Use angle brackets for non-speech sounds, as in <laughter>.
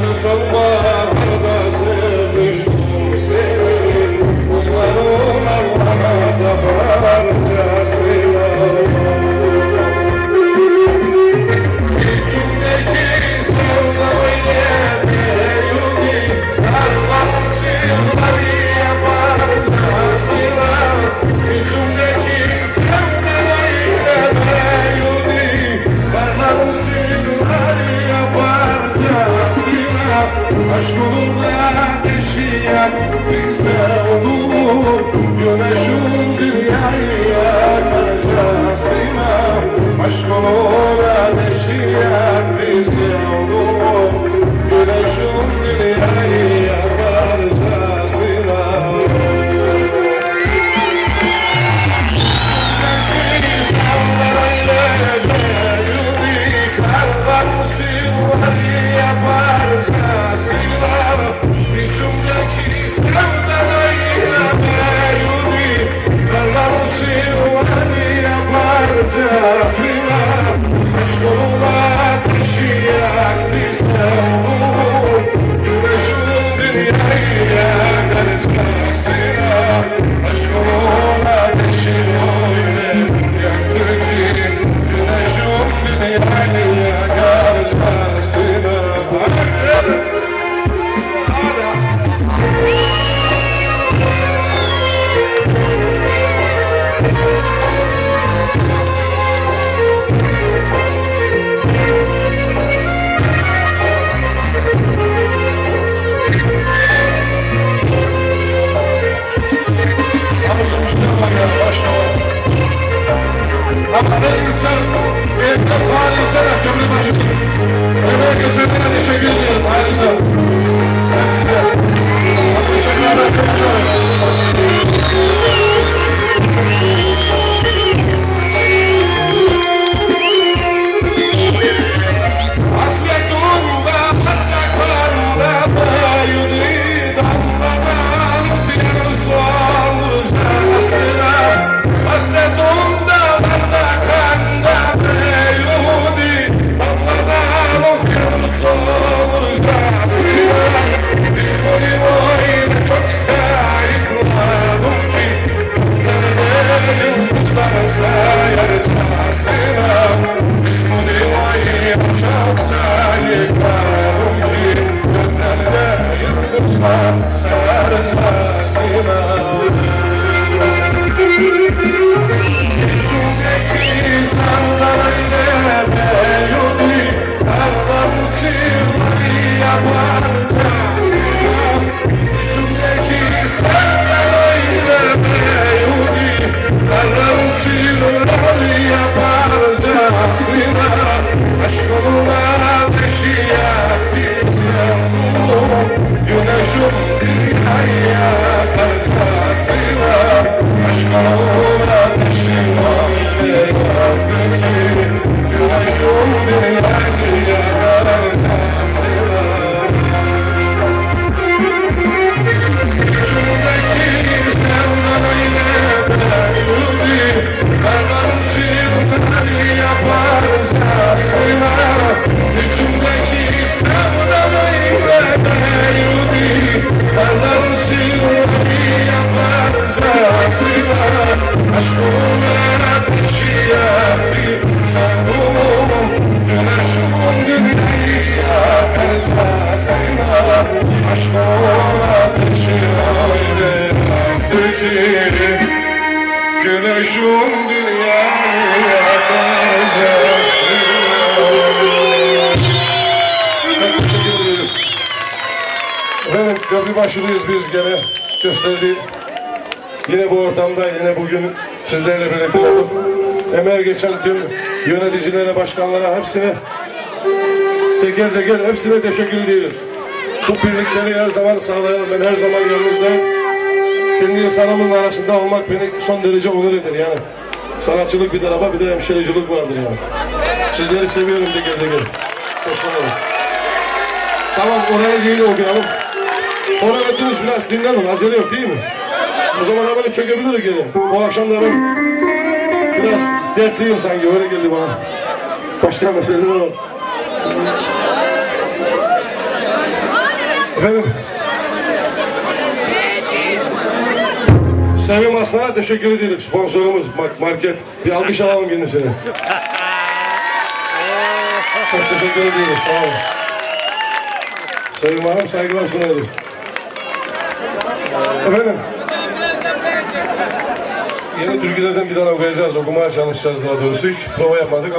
nos son más. Just go away. Teşekkür ederim. Teşekkür ederim. Ayrıca. Güneşim dünyaya kaçmasına Aşk olur Efendim köprü başındayız biz gene gösterdi. Yine bu ortamda yine bugün sizlerle birlikte olduk. Emeğe geçen tüm yöneticilere, başkanlara hepsine teker teker hepsine teşekkür ediyoruz. Bu birlikleri her zaman sağlayan ben her zaman yanınızdayım. Kendi insanımın arasında olmak beni son derece onur eder yani. Sanatçılık bir tarafa bir de hemşericilik vardır yani. Sizleri seviyorum teker teker. Çok. Tamam oraya değil okuyalım. Oraya ettiniz biraz dinlenin. Acele yok değil mi? O zaman hemen çekebiliriz geri. Bu akşam da ben biraz dertliyim sanki. Öyle geldi bana. Başka meseleler var. Efendim. Sevim Aslan'a teşekkür ediyoruz. Sponsorumuz Mark- market. Bir alkış alalım kendisine. <laughs> Çok teşekkür ediyoruz. Sağ olun. Sayın Valim saygılar sunarız. Efendim. Yeni türkülerden bir tane okuyacağız, okumaya çalışacağız daha doğrusu. Hiç prova yapmadık